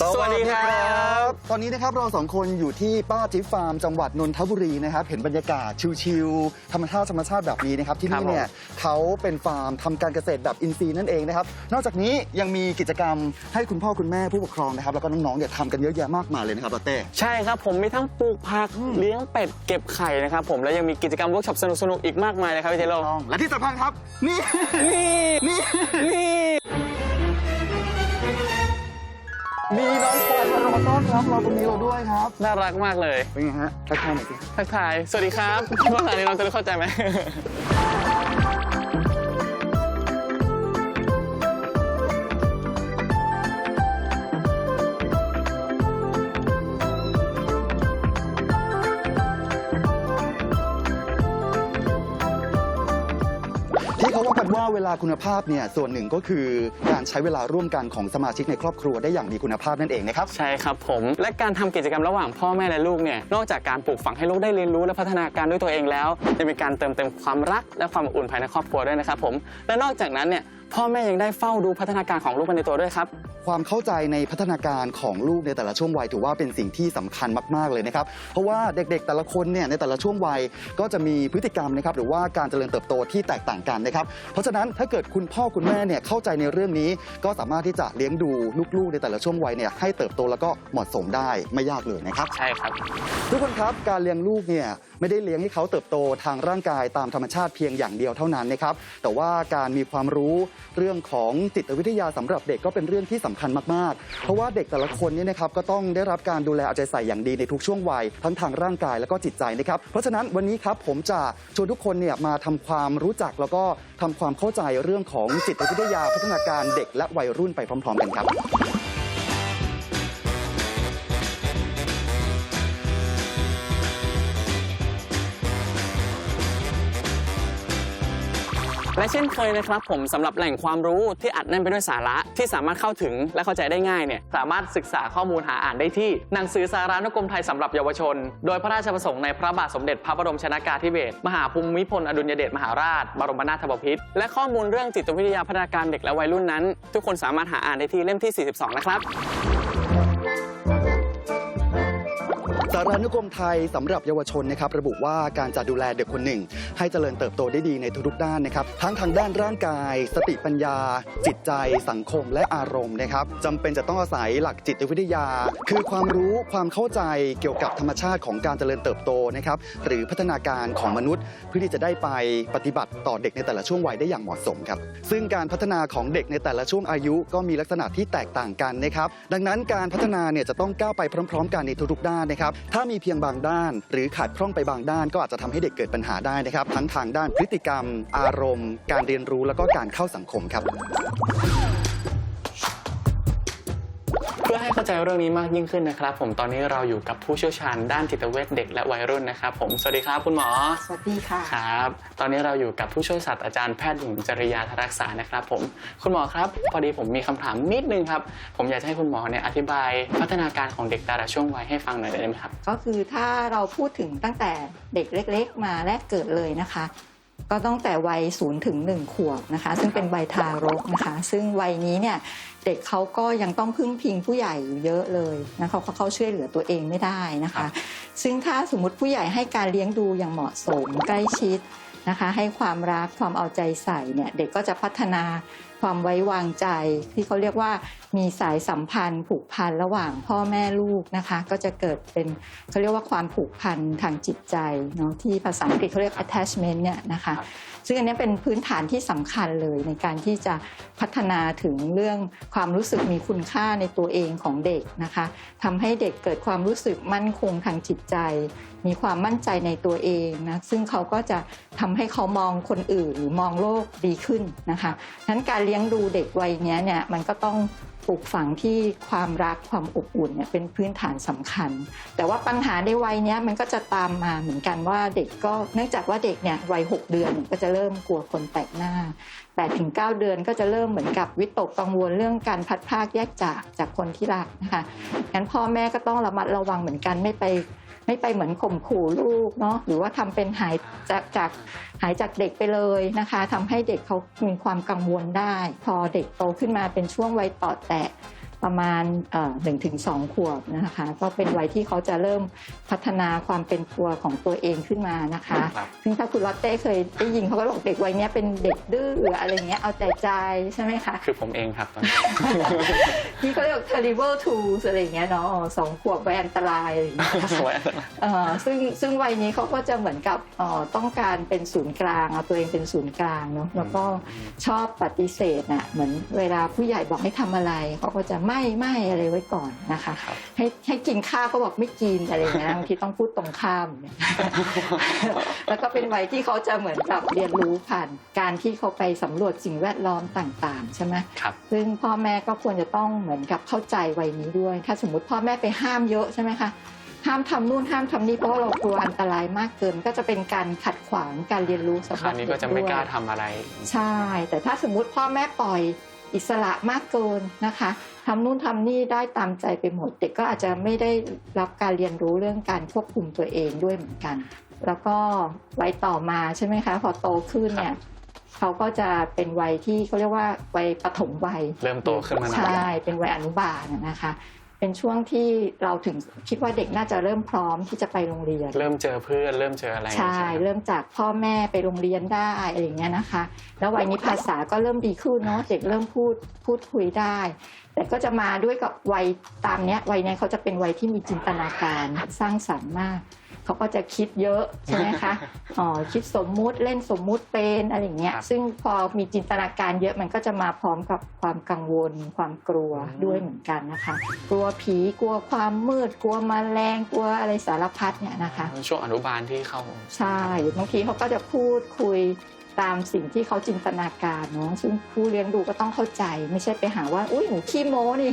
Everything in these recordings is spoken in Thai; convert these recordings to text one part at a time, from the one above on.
ครับ ตอนนี้นะครับเราสองคนอยู่ที่ป้าจิ๊บฟาร์มจังหวัดนนทบุรีนะครับ เห็นบรรยากาศชิลๆธรรมชาติธรรมชาติแบบนี้นะครับ ที่ครันี่บผมเนี่ยเขาเป็นฟาร์มทำการเกษตรแบบอินทรีย์นั่นเองนะครับ นอกจากนี้ยังมีกิจกรรมให้คุณพ่อคุณแม่ผู้ปกครองนะครับ แล้วก็น้องๆเนี่ยทำกันเยอะแยะมากมายเลยนะครับลาเต้ใช่ครับผมมีทั้งปลูกผักเลี้ยงเป็ดเก็บไข่นะครับผมและยังมีกิจกรรมเวิร์กช็อปสนุกๆอีกมากมายเลยครับพี่เทโลต้องและที่สำคัญครับนี่นี่นี่นี่ มีน้องควายมารอต้อนรับเราตรงนี้เราด้วยครับ น่ารักมากเลย เป็นไงฮะทักทายหน่อยสิทักทาย สวัสดีครับภาษานี้เราจะได้เข้าใจไหม เวลาคุณภาพเนี่ยส่วนหนึ่งก็คือการใช้เวลาร่วมกันของสมาชิกในครอบครัวได้อย่างมีคุณภาพนั่นเองนะครับ ใช่ครับผมและการทำกิจกรรมระหว่างพ่อแม่และลูกเนี่ยนอกจากการปลูกฝังให้ลูกได้เรียนรู้และพัฒนาการด้วยตัวเองแล้วยังเป็นการเติมเต็มความรักและความอบอุ่นภายในครอบครัวด้วยนะครับผมและนอกจากนั้นเนี่ย พ่อแม่ยังได้เฝ้าดูพัฒนาการของลูกไปในตัวด้วยครับ ความเข้าใจในพัฒนาการของลูกในแต่ละช่วงวัยถือว่าเป็นสิ่งที่สำคัญมาก ๆ เลยนะครับ เพราะว่าเด็กๆ แต่ละคนเนี่ยในแต่ละช่วงวัยก็จะมีพฤติกรรมนะครับหรือว่าการเจริญเติบโตที่แตกต่างกันนะครับ เพราะฉะนั้นถ้าเกิดคุณพ่อคุณแม่เนี่ยเข้าใจในเรื่องนี้ ก็สามารถที่จะเลี้ยงดูลูกๆ ในแต่ละช่วงวัยเนี่ยให้เติบโตแล้วก็เหมาะสมได้ไม่ยากเลยนะครับ ใช่ครับ ทุกคนครับการเลี้ยงลูกเนี่ยไม่ได้เลี้ยงให้เขาเติบโตทางร่างกายตามธรรมชาติเพียงอย่างเดียวเท่านั้นนะครับแต่ว่าการมีความรู้เรื่องของจิตวิทยาสำหรับเด็กก็เป็นเรื่องที่สำคัญมากๆ เพราะว่าเด็กแต่ละคนเนี่ยนะครับก็ต้องได้รับการดูแลเอาใจใส่อย่างดีในทุกช่วงวัย ทั้งทางร่างกายและก็จิตใจนะครับ เพราะฉะนั้นวันนี้ครับผมจะชวนทุกคนเนี่ยมาทำความรู้จักแล้วก็ทำความเข้าใจเรื่องของจิตวิทยาพัฒนาการเด็กและวัยรุ่นไปพร้อม ๆ กันครับ และเช่นเคยนะครับผมสำหรับแหล่งความรู้ที่อัดแน่นไปด้วยสาระที่สามารถเข้าถึงและเข้าใจได้ง่ายเนี่ยสามารถศึกษาข้อมูลหาอ่านได้ที่หนังสือสารานุกรมไทยสำหรับเยาวชน โดยพระราชประสงค์ในพระบาทสมเด็จพระบรมชนากาธิเบศรมหาภูมิพลอดุลยเดชมหาราช บรมนาถบพิตรและข้อมูลเรื่องจิตวิทยาพัฒนาการเด็กและวัยรุ่นนั้น ทุกคนสามารถหาอ่านได้ที่เล่มที่ 42 นะครับารานุกรมไทยสำหรับเยาวชนนะครับระบุว่าการจะดูแลเด็กคนหนึ่ง ให้เจริญเติบโตได้ดีในทุกๆด้านนะครับทั้งทางด้านร่างกาย สติปัญญา จิตใจ สังคมและอารมณ์นะครับจำเป็นจะต้องอาศัยหลักจิตวิทยา คือความรู้ความเข้าใจเกี่ยวกับธรรมชาติของการเจริญเติบโตนะครับหรือพัฒนาการของมนุษย์ เพื่อที่จะได้ไปปฏิบัติต่อเด็กในแต่ละช่วงวัยได้อย่างเหมาะสมครับซึ่งการพัฒนาของเด็กในแต่ละช่วงอายุก็มีลักษณะที่แตกต่างกันนะครับดังนั้นการพัฒนาเนี่ยจะต้องก้าวไปพร้อม ๆ กันในทุกๆด้านนะครับถ้ามีเพียงบางด้าน หรือขาดพร่องไปบางด้าน ก็อาจจะทำให้เด็กเกิดปัญหาได้นะครับ ทั้งทางด้านพฤติกรรม อารมณ์ การเรียนรู้แล้วก็การเข้าสังคมครับ พื่อให้เข้าใจเรื่องนี้มากยิ่งขึ้นนะครับ ผมตอนนี้เราอยู่กับผู้เชี่ยวชาญด้านจิตเวชเด็กและวัยรุ่นนะครับ ผมสวัสดีครับคุณหมอสวัสดีค่ะครับ ตอนนี้เราอยู่กับผู้ช่วยศาสตราจารย์แพทย์หญิงจริยาธรักษานะครับผมคุณหมอครับ พอดีผมมีคำถามนิดนึงครับผมอยากจะให้คุณหมอเนี่ยอธิบายพัฒนาการของเด็กแต่ละช่วงวัยให้ฟังหน่อยได้ไหมครับก็คือถ้าเราพูดถึงตั้งแต่เด็กเล็ก ๆ มาแรกเกิดเลยนะคะก็ตั้งแต่วัย0ถึง1ขวบนะคะ ซึ่งเป็นวัยทารกนะคะ ซึ่งวัยนี้เนี่ย เด็กเขาก็ยังต้องพึ่งพิงผู้ใหญ่อยู่เยอะเลยนะคะเขาเขาช่วยเหลือตัวเองไม่ได้นะครัคะบซึ่งถ้าสมมติผู้ใหญ่ให้การเลี้ยงดูอย่างเหมาะสมใกล้ชิดนะคะ ให้ความรักความเอาใจใส่เนี่ยเด็กก็จะพัฒนาความไว้วางใจ ที่เขาเรียกว่ามีสายสัมพันธ์ ผูกพันระหว่างพ่อแม่ลูกนะคะ ก็จะเกิดเป็นเขาเรียกว่าความผูกพันทางจิตใจเนาะที่ภาษาอังกฤษเขาเรียก attachment เนี่ยนะคะครับซึ่งอันนี้เป็นพื้นฐานที่สำคัญเลยในการที่จะพัฒนาถึงเรื่องความรู้สึกมีคุณค่าในตัวเองของเด็กนะคะทำให้เด็กเกิดความรู้สึกมั่นคงทางจิตใจ มีความมั่นใจในตัวเองนะซึ่งเขาก็จะทำให้เขามองคนอื่นหรือมองโลกดีขึ้นนะคะนั้นการเลี้ยงดูเด็กวัยนี้เนี่ยมันก็ต้อง ปลูกฝังที่ความรักความอบอุ่นเนี่ยเป็นพื้นฐานสำคัญ แต่ว่าปัญหาในวัยนี้มันก็จะตามมาเหมือนกันว่าเด็กก็เนื่องจากว่าเด็กเนี่ยวัย 6 เดือนก็จะเริ่มกลัวคนแปลกหน้า8ถึง9เดือนก็จะเริ่มเหมือนกับวิตกกังวลเรื่องการพัดพากแยกจากจากคนที่รักนะคะงั้นพ่อแม่ก็ต้องระมัดระวังเหมือนกันไม่ไป ไม่ไปเหมือนข่มขู่ลูกเนาะหรือว่าทำเป็นหายจากจากหายจากเด็กไปเลยนะคะทำให้เด็กเขามีความกังวลได้ พอเด็กโตขึ้นมาเป็นช่วงวัยต่อแตะ ประมาณหนึ่งถึงสองขวบนะคะก็เป็นวัยที่เขาจะเริ่มพัฒนาความเป็นตัวของตัวเองขึ้นมานะคะครับซึ่งถ้าคุณลอตเต้เคยได้ยินเขาก็บอกเด็กวัยเนี้ยเป็นเด็กดื้ออะไรเงี้ยเอาแต่ใจใช่ไหมคะ คือผมเองครับตอนนี้ที่เขาเรียกว่า terrible twos อะไรอย่างเงี้ยเนาะอ๋อสองขวบวัยอันตรายอะไรอย่างเงี้ยนะคะสวยเอ่อซึ่งซึ่งวัยนี้เขาก็จะเหมือนกับเอ่อต้องการเป็นศูนย์กลางเอาตัวเองเป็นศูนย์กลางเนาะแล้วก็ชอบปฏิเสธน่ะเหมือนเวลาผู้ใหญ่บอกให้ทำอะไรเขาก็จะไม่ไม่อะไรไว้ก่อนนะคะครับให้ให้กินข้าวก็บอกไม่กินอะไรอย่างเงี้ยบางทีต้องพูดตรงข้ามเนี่ยแล้วก็เป็นวัยที่เขาจะเหมือนกับเรียนรู้ผ่านการที่เขาไปสำรวจสิ่งแวดล้อมต่างๆใช่ไหมครับซึ่งพ่อแม่ก็ควรจะต้องเหมือนกับเข้าใจวัยนี้ด้วย ถ้าสมมติพ่อแม่ไปห้ามเยอะใช่ไหมคะห้ามทำนู่นห้ามทำนี่เพราะว่าเรากลัวอันตรายมากเกินก็จะเป็นการขัดขวางการเรียนรู้สำหครัราบวนี้เด็ก็จะไม่ด้วยกล้าทำอะไร ใช่ แต่ถ้าสมมุติพ่อแม่ปล่อย อิสระมากเกินนะคะทำนู่นทำนี่ได้ตามใจไปหมด เด็กก็อาจจะไม่ได้รับการเรียนรู้เรื่องการควบคุมตัวเองด้วยเหมือนกัน แล้วก็วัยต่อมาใช่ไหมคะพอโตขึ้นเนี่ยเขาก็จะเป็นวัยที่เขาเรียกว่าวัยปฐมวัย เริ่มโตขึ้นมาหน่อยใช่เป็นวัยอนุบาลน่ะนะคะ เป็นช่วงที่เราถึงคิดว่าเด็กน่าจะเริ่มพร้อมที่จะไปโรงเรียน เริ่มเจอเพื่อนเริ่มเจออะไรใช่ไหมเริ่มจากพ่อแม่ไปโรงเรียนได้อะไรอย่างเงี้ยนะคะ แล้ววัยนี้ภาษาก็เริ่มดีขึ้นเนาะเด็กเริ่มพูดพูดคุยได้ แต่ก็จะมาด้วยกับวัยตามเนี้ยวัยเนี้ยเขาจะเป็นวัยที่มีจินตนาการสร้างสรรค์มาก เขาก็จะคิดเยอะใช่ไหมคะอ๋อคิดสมมุติเล่นสมมุติเป็นอะไรอย่างเงี้ยครับซึ่งพอมีจินตนาการเยอะมันก็จะมาพร้อมกับความกังวล ความกลัวอืมด้วยเหมือนกันนะคะ กลัวผีกลัวความมืด กลัวแมลงกลัวอะไรสารพัดเนี่ยนะคะช่วงอนุบาลที่เข้าใช่บางทีเขาก็จะพูดคุยตามสิ่งที่เขาจินตนาการเนาะซึ่งผู้เลี้ยงดูก็ต้องเข้าใจ ไม่ใช่ไปหาว่าอุ้ยหนูขี้โม้นี่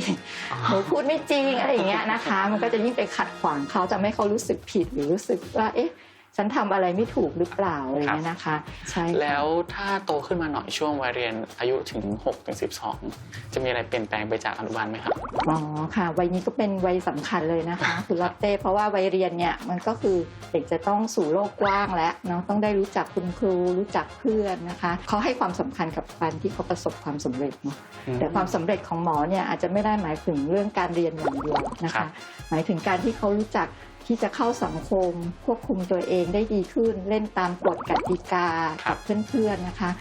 หนูพูดไม่จริงอะไรอย่างเงี้ยนะคะ มันก็จะยิ่งไปขัดขวางเขาจะไม่ให้เขารู้สึกผิดหรือรู้สึกว่าเอ๊ะ ฉันทำอะไรไม่ถูกหรือเปล่าอะไรอย่างเงี้ยนะคะใช่ค่ะแล้วถ้าโตขึ้นมาหน่อยช่วงวัยเรียนอายุถึง6ถึง12 จะมีอะไรเปลี่ยนแปลงไปจากอนุบาลไหมครับอ๋อค่ะ วัยนี้ก็เป็นวัยสำคัญเลยนะคะคุณลอตเต้เพราะว่าวัยเรียนเนี่ยมันก็คือเด็กจะต้องสู่โลกกว้างแล้วเนาะต้องได้รู้จักคุณครูรู้จักเพื่อนนะคะเขาให้ความสำคัญกับการที่เขาประสบความสำเร็จเนาะแต่ความสำเร็จของหมอเนี่ยอาจจะไม่ได้หมายถึงเรื่องการเรียนอย่างเดียวนะครัคะบหมายถึงการที่เขารู้จักที่จะเข้าสังคมควบคุมตัวเองได้ดีขึ้น เล่นตามกฎกติกากับบเพื่อนๆนะคะ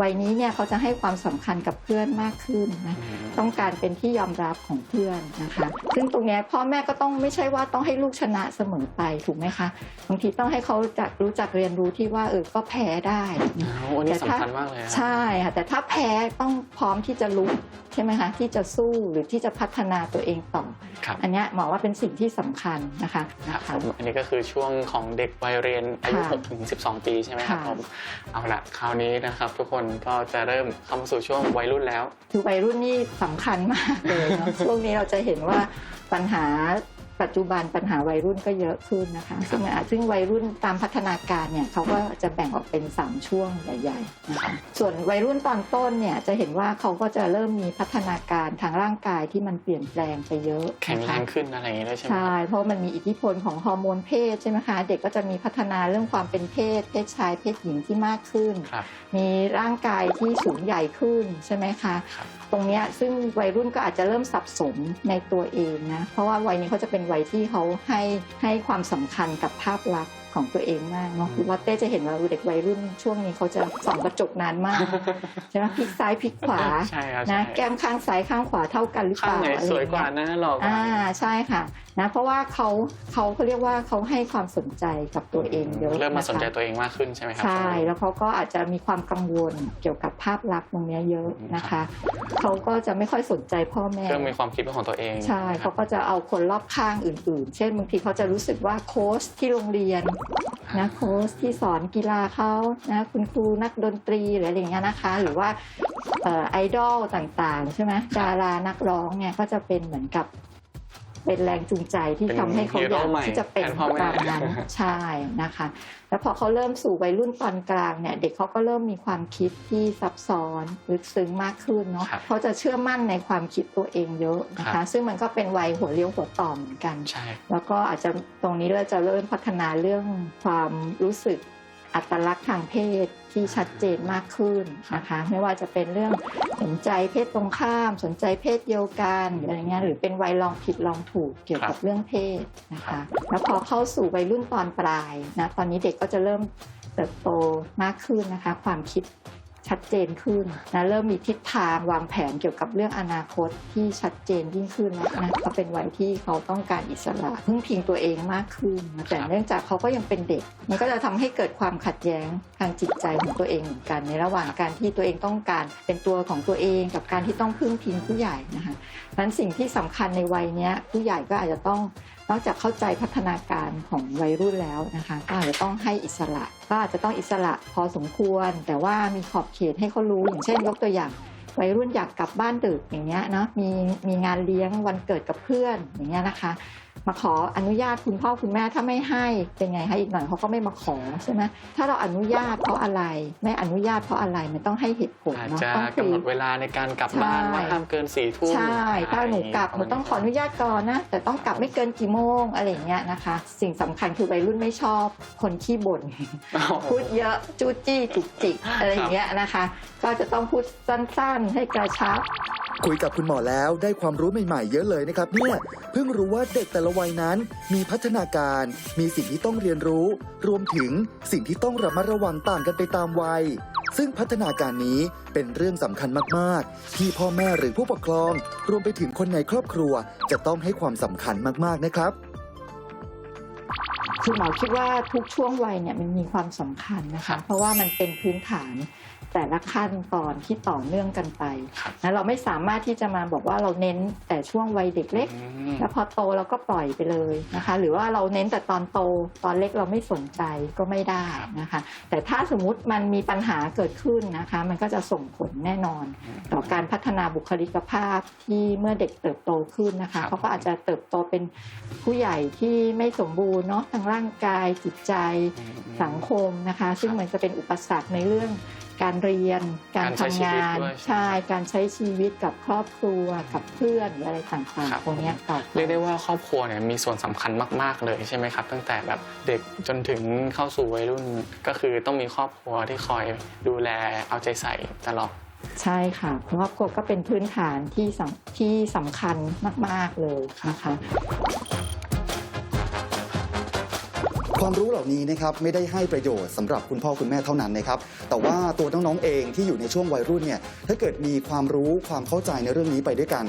วัยนี้เนี่ยเขาจะให้ความสำคัญกับเพื่อนมากขึ้นนะอืมต้องการเป็นที่ยอมรับของเพื่อนนะคะ ซึ่งตรงเนี้ยพ่อแม่ก็ต้องไม่ใช่ว่าต้องให้ลูกชนะเสมอไปถูกไหมคะบางทีต้องให้เขาจักรู้จักเรียนรู้ที่ว่าเออก็แพ้ได้อ้าวอันนี้แต่ถ้าสำคัญมากเลยครับใช่ค่ะแต่ถ้าแพ้ต้องพร้อมที่จะลุกใช่ไหมคะที่จะสู้หรือที่จะพัฒนาตัวเองต่อครับอันเนี้ยหมอว่าเป็นสิ่งที่สำคัญนะคะครับนะผคะมอันนี้ก็คือช่วงของเด็กวัยเรียนอายุค่ะ6ถึง12 ปีใช่ไหมครับค่ะผมเอาละคราวนี้นะครับทุกคนก็จะเริ่มเข้ามาสู่ช่วงวัยรุ่นแล้วคือวัยรุ่นนี่สำคัญมากเลยเนาะช่วงนี้เราจะเห็นว่าปัญหา ปัจจุบันปัญหาวัยรุ่นก็เยอะขึ้นนะคะซึ่งอะซึ่งวัยรุ่นตามพัฒนาการเนี่ยเขาก็จะแบ่งออกเป็น 3 ช่วงใหญ่ๆนะคะส่วนวัยรุ่นตอนต้นเนี่ยจะเห็นว่าเขาก็จะเริ่มมีพัฒนาการทางร่างกายที่มันเปลี่ยนแปลงไปเยอะแข็งนะแรคะงขึ้นอะไรอย่างเงี้ยด้วยใช่ไหมใช่ครับเพราะมันมีอิทธิพลของฮอร์โมนเพศใช่ไหมคะเด็กก็จะมีพัฒนาเรื่องความเป็นเพศ เพศชายเพศหญิงที่มากขึ้นครับมีร่างกายที่สูงใหญ่ขึ้นใช่ไหมคะครับตรงนี้ซึ่งวัยรุ่นก็อาจจะเริ่มสับสนในตัวเองนะเพราะว่าวัยนี้เขาจะเป็นวัยที่เขาให้ให้ความสำคัญกับภาพลักษณ์ ของตัวเองมากเนาะคุณลอตเต้จะเห็นว่าเด็กวัยรุ่นช่วงนี้เขาจะส่องกระจกนานมากใช่ไหมพลิกซ้ายพลิกขวาใช่ครับนะใช่แก้มข้างซ้ายข้างขวาเท่ากันหรือเปข้างล่าไหนอะไรอสวยงกว่าเงี้ยนะหล่อกว่าอ่าใช่ค่ะนะเพราะว่าเขาเขาเขาเรียกว่าเขาให้ความสนใจกับตัวเองเยอะเริ่มมาสนใจนะคะตัวเองมากขึ้นใช่ไหมครัใช่แล้วเขาก็อาจจะมีความกังวลเกี่ยวกับภาพลักษณ์ตรงเนี้ยเยอะนะคะเขาก็จะไม่ค่อยสนใจพ่อแม่เริ่มมีความคิดเป็นของตัวเองใช่นะครัเขาบก็จะเอาคนรอบข้างอื่น ๆ เช่นบางทีเขาจะรู้สึกว่าโค้ชที่โรงเรียนนะโค้ชที่สอนกีฬาเขานะคุณครูนักดนตรีหรืออะไรอย่างเงี้ยนะคะ หรือว่าออไอดอลต่างๆ ใช่ไหมดารานักร้องเนี่ยก็จะเป็นเหมือนกับ เป็นแรงจูงใจที่เป็นทำให้เขาอยากฮีโร่ใหม่ที่จะเป็นแทนพ่อแม่ ตามนั้นใช่นะคะ แล้วพอเขาเริ่มสู่วัยรุ่นตอนกลางเนี่ย เด็กเขาก็เริ่มมีความคิดที่ซับซ้อนลึกซึ้งมากขึ้นเนาะครับเขาจะเชื่อมั่นในความคิดตัวเองเยอะนะครัคะ บ ซึ่งมันก็เป็นวัยหัวเลี้ยวหัวต่อเหมือนกัน ใช่ แล้วก็อาจจะตรงนี้เราจะเริ่มพัฒนาเรื่องความรู้สึกอัตลักษณ์ทางเพศ ที่ชัดเจนมากขึ้นนะคะไม่ว่าจะเป็นเรื่องสนใจเพศตรงข้าม สนใจเพศเดียวกันหรืออะไรเงี้ยหรือเป็นวัยลองผิดลองถูกเกี่ยวกับเรื่องเพศนะคะแล้วพอเข้าสู่วัยรุ่นตอนปลายนะตอนนี้เด็กก็จะเริ่มเติบโตมากขึ้นนะคะ ความคิด ชัดเจนขึ้นนะเริ่มมีทิศทางวางแผนเกี่ยวกับเรื่องอนาคตที่ชัดเจนยิ่งขึ้นแล้วนะเขาเป็นวัยที่เขาต้องการอิสระพึ่งพิงตัวเองมากขึ้น แต่เนื่องจากเขาก็ยังเป็นเด็ก มันก็จะทำให้เกิดความขัดแย้งทางจิตใจของตัวเองเหมือนกัน ในระหว่างการที่ตัวเองต้องการเป็นตัวของตัวเอง กับการที่ต้องพึ่งพิงผู้ใหญ่นะคะนั้นสิ่งที่สำคัญในวัยนี้ผู้ใหญ่ก็อาจจะต้อง นอกจากเข้าใจพัฒนาการของวัยรุ่นแล้วนะคะก็อาจจะต้องให้อิสระ ก็อาจจะต้องอิสระพอสมควร แต่ว่ามีขอบเขตให้เขารู้ อย่างเช่น ยกตัวอย่างวัยรุ่นอยากกลับบ้านดึกอย่างเงี้ยเนาะมีมีงานเลี้ยงวันเกิดกับเพื่อนอย่างเงี้ยนะคะ มาขออนุญาตคุณพ่อคุณแม่ถ้าไม่ให้เป็นไงคะอีกหน่อยเขาก็ไม่มาขอใช่ไหมถ้าเราอนุญาตเพราะอะไร ไม่อนุญาตเพราะอะไรมันต้องให้เหตุผลอาจเนาะจะต้องกำคุหยนดเวลาในการกลับบ้านใช่ว่าห้ามเกินสี่ทุ่มใช่ถ้าหนูกลับหนูต้องขออนุญาตก่อนนะแต่ต้องกลับไม่เกินกี่โมงอะไรอย่างเงี้ยนะคะ สิ่งสำคัญคือวัยรุ่นไม่ชอบคนขี้บ่นอ๋อพูดเยอะจู้จี้จุกจิกอะไรอย่างเงี้ยนะคะ ก็จะต้องพูดสั้นๆให้กระชับคุยกับคุณหมอแล้วได้ความรู้ใหม่ๆ เยอะเลยนะครับเนี่ยเพิ่งรู้ว่าเด็กแต่ละวัยนั้นมีพัฒนาการ มีสิ่งที่ต้องเรียนรู้ รวมถึงสิ่งที่ต้องระมัดระวังต่างกันไปตามวัย ซึ่งพัฒนาการนี้เป็นเรื่องสำคัญมาก ๆ ที่พ่อแม่หรือผู้ปกครอง รวมไปถึงคนในครอบครัว จะต้องให้ความสำคัญมาก ๆ นะครับ คือหมอคิดว่าทุกช่วงวัยเนี่ยมันมีความสำคัญนะครัคะบเพราะว่ามันเป็นพื้นฐานแต่ละขั้นตอนที่ต่อเนื่องกันไปครับนะเราไม่สามารถที่จะมาบอกว่าเราเน้นแต่ช่วงวัยเด็กเล็กอืมแล้วพอโตเราก็ปล่อยไปเลยนะคะ หรือว่าเราเน้นแต่ตอนโตตอนเล็กเราไม่สนใจก็ไม่ได้นะคะ แต่ถ้าสมมุติมันมีปัญหาเกิดขึ้นนะคะ มันก็จะส่งผลแน่นอน ต่อการพัฒนาบุคลิกภาพที่เมื่อเด็กเติบโตขึ้นนะครัคะบเขาก็อาจจะเติบโตเป็นผู้ใหญ่ที่ไม่สมบูรณ์เนาะทางร่างกายจิตใจอืมสังคมนะคะ ซึ่งมันจะเป็นอุปสรรคในเรื่องการเรียน การการใช้ทำชีวิตงานด้วยใช่ การใช้ชีวิตกับครอบครัว กับเพื่อนหรืออะไรต่างครับๆตรงเนี้ยต่อไปเรียกได้ว่าครอบครัวเนี่ยมีส่วนสำคัญมาก ๆเลยใช่ไหมครับ ตั้งแต่แบบเด็กจนถึงเข้าสู่วัยรุ่น ก็คือต้องมีครอบครัวที่คอยดูแลเอาใจใส่ตลอดใช่ค่ะครอบครัวก็เป็นพื้นฐานที่สำที่สำคัญมาก ๆเลยนะคะ ความรู้เหล่านี้นะครับไม่ได้ให้ประโยชน์สำหรับคุณพ่อคุณแม่เท่านั้นนะครับ แต่ว่าตัวน้องๆเองที่อยู่ในช่วงวัยรุ่นเนี่ยถ้าเกิดมีความรู้ความเข้าใจในเรื่องนี้ไปด้วยกัน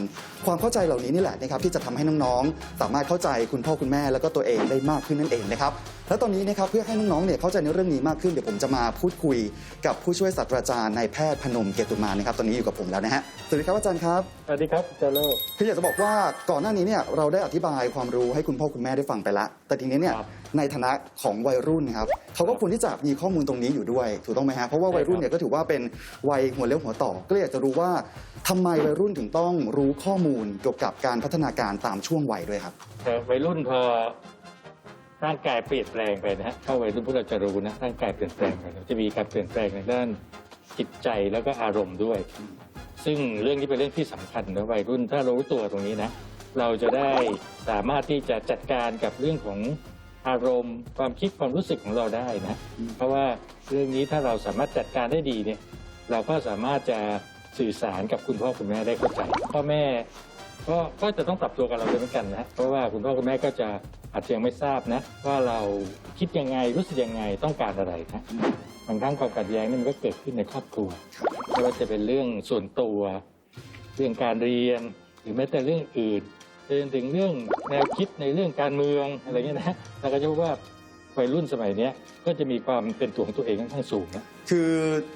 ความเข้าใจเหล่านี้นี่แหละนะครับที่จะทำให้น้องๆ สามารถเข้าใจคุณพ่อคุณแม่แล้วก็ตัวเองได้มากขึ้นนั่นเองนะครับและตอนนี้นะครับเพื่อให้น้องๆเนี่ยเข้าใจในเรื่องนี้มากขึ้นเดี๋ยวผมจะมาพูดคุยกับผู้ช่วยศาสตราจารย์นายแพทย์พนมเกตุมานะครับตอนนี้อยู่กับผมแล้วนะฮะสวัสดีครับอาจารย์ครับสวัสดีครับเจโลคืออยากจะบอกว่าก่อนหน้านี้เนี่ยเราได้อธิบายความรู้ให้คุณพ่อคุณแม่ได้ฟังไปละแต่ทีนี้เนี่ยครับ ในฐานะของวัยรุ่นนะครับเขาก็ควรที่จะมีข้อมูลตรงนี้อยู่ด้วยถูกต้องไหมฮะเพราะว่าวัยรุ่นเนี่ยก็ถือว่าเป็นวัยหัวเลี้ยวหัวต่อ ก็เลยอยากจะรู้ว่าทำไมวัยรุ่นถึงต้องรู้ข้อมูลเกี่ยวกับการพัฒนาการตามช่วงวัยด้วยครับ แต่วัยรุ่นพอร่างกายเปลี่ยนแปลงไปนะฮะเข้าวัยรุ่นพวกเราจะรู้นะร่างกายเปลี่ยนแปลงไปจะมีการเปลี่ยนแปลงในด้านจิตใจแล้วก็อารมณ์ด้วย ซึ่งเรื่องนี้เป็นเรื่องที่สำคัญนะวัยรุ่นถ้ารู้ตัวตรงนี้นะ เราจะได้สามารถที่จะจัดการกับเรื่องของ อารมณ์ ความคิดความรู้สึกของเราได้นะอืมเพราะว่าเรื่องนี้ถ้าเราสามารถจัดการได้ดีเนี่ยเราก็สามารถจะสื่อสารกับคุณพ่อคุณแม่ได้เข้าใจพ่อแม่ก็ก็จะต้องปรับตัวกับเราด้วยเหมือนกันนะเพราะว่าคุณพ่อคุณแม่ก็จะอาจจะยังไม่ทราบนะ ว่าเราคิดยังไงรู้สึกยังไงต้องการอะไรนะบางครั้งความขัดแย้งนี่มันก็เกิดขึ้นในครอบครัวไม่ว่าจะเป็นเรื่องส่วนตัว เรื่องการเรียน หรือแม้แต่เรื่องอื่น จนถึงเรื่องแนวคิดในเรื่องการเมืองอะไรเงี้ยนะเราก็จะพบว่าวัยรุ่นสมัยนี้ก็จะมีความเป็นตัวของตัวเองค่อนข้างสูงนะคือ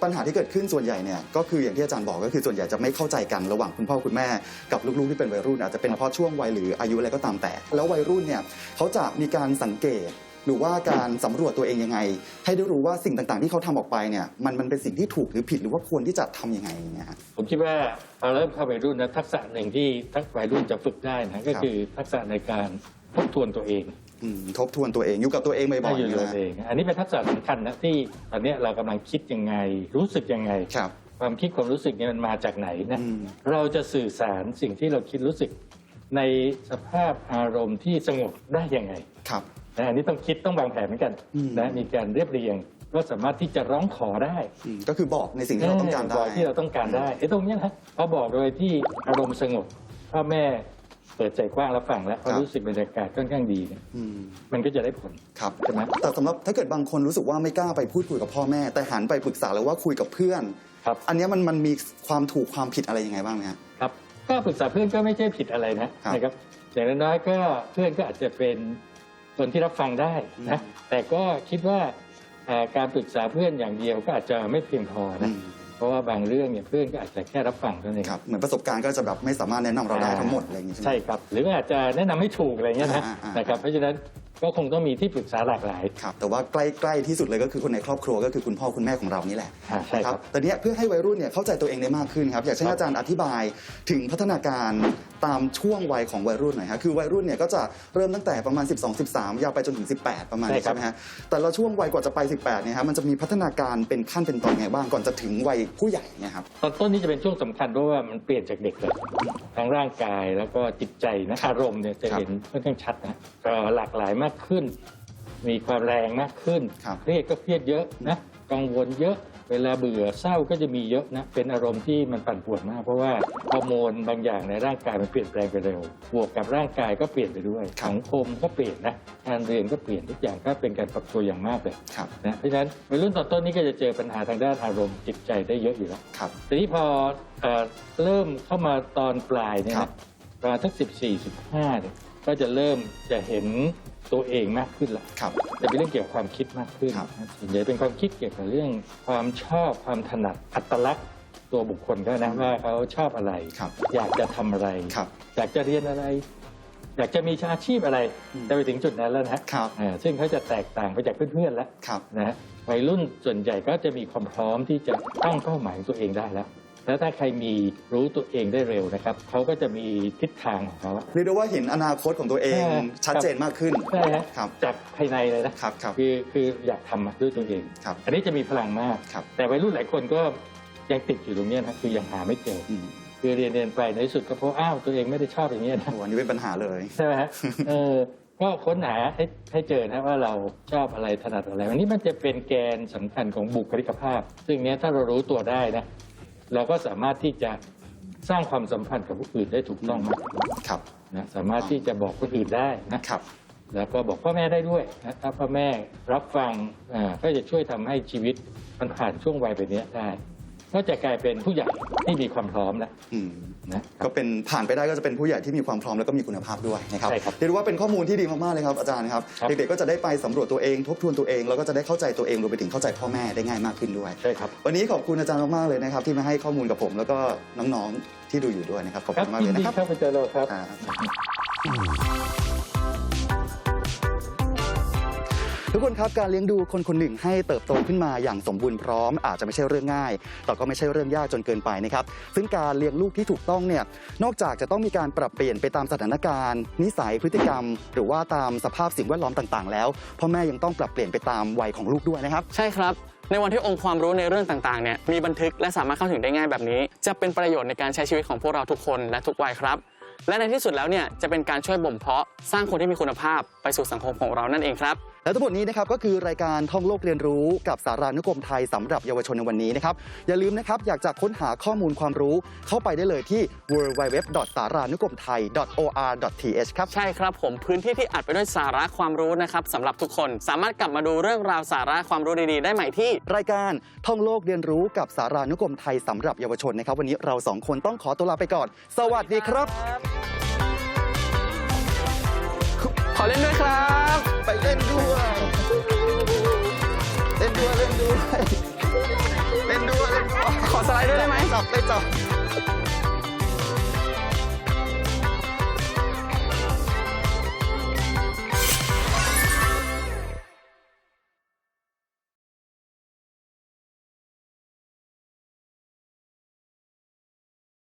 ปัญหาที่เกิดขึ้นส่วนใหญ่เนี่ยก็คืออย่างที่อาจารย์บอกก็คือส่วนใหญ่จะไม่เข้าใจกันระหว่างคุณพ่อคุณแม่กับลูกๆที่เป็นวัยรุ่นอาจจะเป็นเพราะช่วงวัยหรืออายุอะไรก็ตามแต่ แล้ววัยรุ่นเนี่ยเขาจะมีการสังเกต หรือว่าการสำรวจตัวเองยังไง ให้ได้รู้ว่าสิ่งต่างๆ ที่เขาทำออกไปเนี่ยมันมันเป็นสิ่งที่ถูกหรือผิดหรือว่าควรที่จะทำยังไงอย่างเงี้ยฮะ ผมคิดว่าพอเริ่มเข้าวัยรุ่นนะทักษะหนึ่งที่ทักวัยรุ่นจะฝึกได้นะก็ครับ คือทักษะในการทบทวนตัวเองอืมทบทวนตัวเองอยู่กับตัวเองบ่อยให้ๆอยู่นี่กับแหตัละวเอง อันนี้เป็นทักษะสำคัญนะที่ตอนเนี้ยเรากำลังคิดยังไง รู้สึกยังไง ครับ ความคิดความรู้สึกเนี่ยมันมาจากไหนนะอืม เราจะสื่อสารสิ่งที่เราคิดรู้สึก ในสภาพอารมณ์ที่สงบได้ยังไง ครับ นะอันนี้ต้องคิดต้องวางแผนเหมือนกันอืม นะมีการเรียบเรียงก็สามารถที่จะร้องขอได้อืมก็คือบอกในสิ่งที่เราต้องการบได้อกที่เราต้องการได้ไอ้ตรงเนี้ยนะพอบอกโดยที่อารมณ์สงบพ่อแม่เปิดใจกว้างรับฟังแล้วพอรู้สึกบรรยากาศค่อนข้างดีเนี่ยอืมมันก็จะได้ผล ครับใช่ไหม แต่สำหรับถ้าเกิดบางคนรู้สึกว่าไม่กล้าไปพูดคุยกับพ่อแม่ แต่หันไปปรึกษาแล้วว่าคุยกับเพื่อน ครับ อันเนี้ยมันมันมีความถูกความผิดอะไรยังไงบ้างไหมฮะ ครับก็ปรึกษาเพื่อนก็ไม่ใช่ผิดอะไรนะครับ นะครับอย่างน้อยๆก็เพื่อนก็อาจจะเป็น คนที่รับฟังได้นะอืมแต่ก็คิดว่าเอ่อการปรึกษาเพื่อนอย่างเดียวก็อาจจะไม่เพียงพออืนะมเพราะว่าบางเรื่องเนี่ยเพื่อนก็อาจจะแค่รับฟังเท่านั้นเองครับเหมือนประสบการณ์ก็จะแบบไม่สามารถแนะนำเราได้อ่าทั้งหมดอะไรอย่างนี้ใช่ไหมใช่ครับ หรืออาจจะแนะนำไม่ถูกอะไรเงี้ยนะอ่าอ่าอ่านนะครับเพราะฉะนั้น ก็คงต้องมีที่ปรึกษาหลากหลาย ครับแต่ว่าใกล้ๆที่สุดเลยก็คือคนในครอบครัวก็คือคุณพ่อคุณแม่ของเรานี่แหละอ่าใช่ครับ แต่เนี้ยเพื่อให้วัยรุ่นเนี่ยเข้าใจตัวเองได้มากขึ้นครับอยากให้ครับอาจารย์อธิบายถึงพัฒนาการตามช่วงวัยของวัยรุ่นหน่อยครับคือวัยรุ่นเนี่ยก็จะเริ่มตั้งแต่ประมาณ 12 13 ยาวไปจนถึง 18 ประมาณนี้ใช่ไหมฮะแต่ละช่วงวัยกว่าจะไป 18เนี่ยครับมันจะมีพัฒนาการเป็นขั้นเป็นตอนไงบ้างก่อนจะถึงวัยผู้ใหญ่เนี่ยครับ ตอนต้นนี้จะเป็นช่วงสำคัญเพราะว่ามันเปลี่ยนจากเด็กเลยทั้งร่างกายแล้วก็จิตใจนะอารมณ์เนี่ยจะครับเห็นค่อนข้างชัดนะก็หลากหลายมากขึ้น มีความแรงมากขึ้น ครับ เครียดก็เครียดเยอะนะ กังวลเยอะ เวลาเบื่อเศร้าก็จะมีเยอะนะ เป็นอารมณ์ที่มันปั่นป่วนมาก เพราะว่าฮอร์โมนบางอย่างในร่างกายมันเปลี่ยนแปลงไปเร็ว บวกกับร่างกายก็เปลี่ยนไปด้วย ครับ สังคมก็เปลี่ยนนะการเรียนก็เปลี่ยนทุกอย่างก็เป็นการปรับตัวอย่างมากเลยครับนะเพราะฉะนั้นวัยรุ่นตอนต้นนี้ก็จะเจอปัญหาทางด้านอารมณ์จิตใจได้เยอะอยู่แล้ว ครับ ทีนี้พอเอ่อเริ่มเข้ามาตอนปลายเนี่ยครันะบประมาณสักสิบสี่สิบห้าเนี่ยก็จะเริ่มจะเห็น ตัวเองมากขึ้นแล้วครับ จะเป็นเรื่องเกี่ยวกับความคิดมากขึ้นครับ นะส่วนใหญ่เป็นความคิดเกี่ยวกับเรื่องความชอบความถนัดอัตลักษณ์ตัวบุคคลก็นะว่าเขาชอบอะไร ครับ อยากจะทำอะไร ครับ อยากจะเรียนอะไร อยากจะมีอาชีพอะไรอืมจะไปถึงจุดนั้นแล้วนะฮะครับ อ่าซึ่งเขาจะแตกต่างไปจากเพื่อนๆแล้วครับ นะฮะวัยรุ่นส่วนใหญ่ก็จะมีความพร้อมที่จะตั้งเป้าหมายของตัวเองได้แล้ว แล้วถ้าใครมีรู้ตัวเองได้เร็วนะครับเขาก็จะมีทิศทางของเขาอะเรียกได้ว่าเห็นอนาคตของตัวเองใช่ชัดเจนมากขึ้นใช่ฮะครับจากภายในเลยนะครับครับคือคืออยากทำอะด้วยตัวเองครับอันนี้จะมีพลังมากครับแต่วัยรุ่นหลายคนก็ยังติดอยู่ตรงเนี้ยนะคือยังหาไม่เจออืมคือเรียนเรียนไปในที่สุดก็เพราะอ้าวตัวเองไม่ได้ชอบอย่างเงี้ยนะโอ้อันนี้เป็นปัญหาเลยใช่ไหมฮะเออก็ค้นหาให้ให้เจอนะว่าเราชอบอะไรถนัดอะไร วันนี้มันจะเป็นแกนสำคัญของบุคลิกภาพ ซึ่งเนี้ยถ้าเรารู้ตัวได้นะ เราก็สามารถที่จะสร้างความสัมพันธ์กับผู้อื่นได้ถูกต้องมากขึ้นครับ นะสามารถที่จะบอกคนอื่นได้นะ ครับ แล้วก็บอกพ่อแม่ได้ด้วยนะถ้าพ่อแม่รับฟังอ่าก็จะช่วยทำให้ชีวิตมันผ่านช่วงวัยไปเนี้ยได้ ก็จะกลายเป็นผู้ใหญ่ที่มีความพร้อมแล้ว อืมนะก็เป็นผ่านไปได้ก็จะเป็นผู้ใหญ่ที่มีความพร้อมแล้วก็มีคุณภาพด้วยนะครับใช่ครับเรียกได้ว่าเป็นข้อมูลที่ดีมากๆเลยครับอาจารย์ครับครับ เด็กๆก็จะได้ไปสำรวจตัวเองทบทวนตัวเองแล้วก็จะได้เข้าใจตัวเองรวมไปถึงเข้าใจพ่อแม่ได้ง่ายมากขึ้นด้วย ใช่ครับวันนี้ขอบคุณอาจารย์มากๆเลยนะครับที่มาให้ข้อมูลกับผม แล้วก็น้องๆที่ดูอยู่ด้วยนะครับขอบครัคุบณมากยิเลยนดีนะครับครับอาจารย์โรครับ ครับ ทุกคนครับการเลี้ยงดูคนคนหนึ่งให้เติบโตขึ้นมาอย่างสมบูรณ์พร้อมอาจจะไม่ใช่เรื่องง่าย แต่ก็ไม่ใช่เรื่องยากจนเกินไปนะครับซึ่งการเลี้ยงลูกที่ถูกต้องเนี่ยนอกจากจะต้องมีการปรับเปลี่ยนไปตามสถานการณ์ นิสัยพฤติกรรม หรือว่าตามสภาพสิ่งแวดล้อมต่างๆ แล้วพ่อแม่ยังต้องปรับเปลี่ยนไปตามวัยของลูกด้วยนะครับ ใช่ครับในวันที่องค์ความรู้ในเรื่องต่างๆเนี่ยมีบันทึกและสามารถเข้าถึงได้ง่ายแบบนี้ จะเป็นประโยชน์ในการใช้ชีวิตของพวกเราทุกคนและทุกวัยครับ และในที่สุดแล้วเนี่ยจะเป็นการช่วยบ่มเพาะสร้างคนที่มีคุณภาพไปสู่สังคมของเรานั่นเองครับ และทั้งหมดนี้นะครับก็คือรายการท่องโลกเรียนรู้กับสารานุกรมไทยสำหรับเยาวชนในวันนี้นะครับอย่าลืมนะครับอยากจะค้นหาข้อมูลความรู้เข้าไปได้เลยที่ www.saranukromthai.or.th ครับใช่ครับผมพื้นที่ที่อัดไปด้วยสาระความรู้นะครับสำหรับทุกคน สามารถกลับมาดูเรื่องราวสาระความรู้ดีๆ ได้ใหม่ที่ รายการท่องโลกเรียนรู้กับสารานุกรมไทยสำหรับเยาวชนนะครับวันนี้เราสองคนต้องขอตัวลาไปก่อน สวัสดีครับ ขอเล่นด้วยครับ ไปเล่นด้วย เล่นด้วยเล่นด้วยเล่นด้วยเล่นด้วยขอสไลด์ด้วยได้ไหม จับได้จับ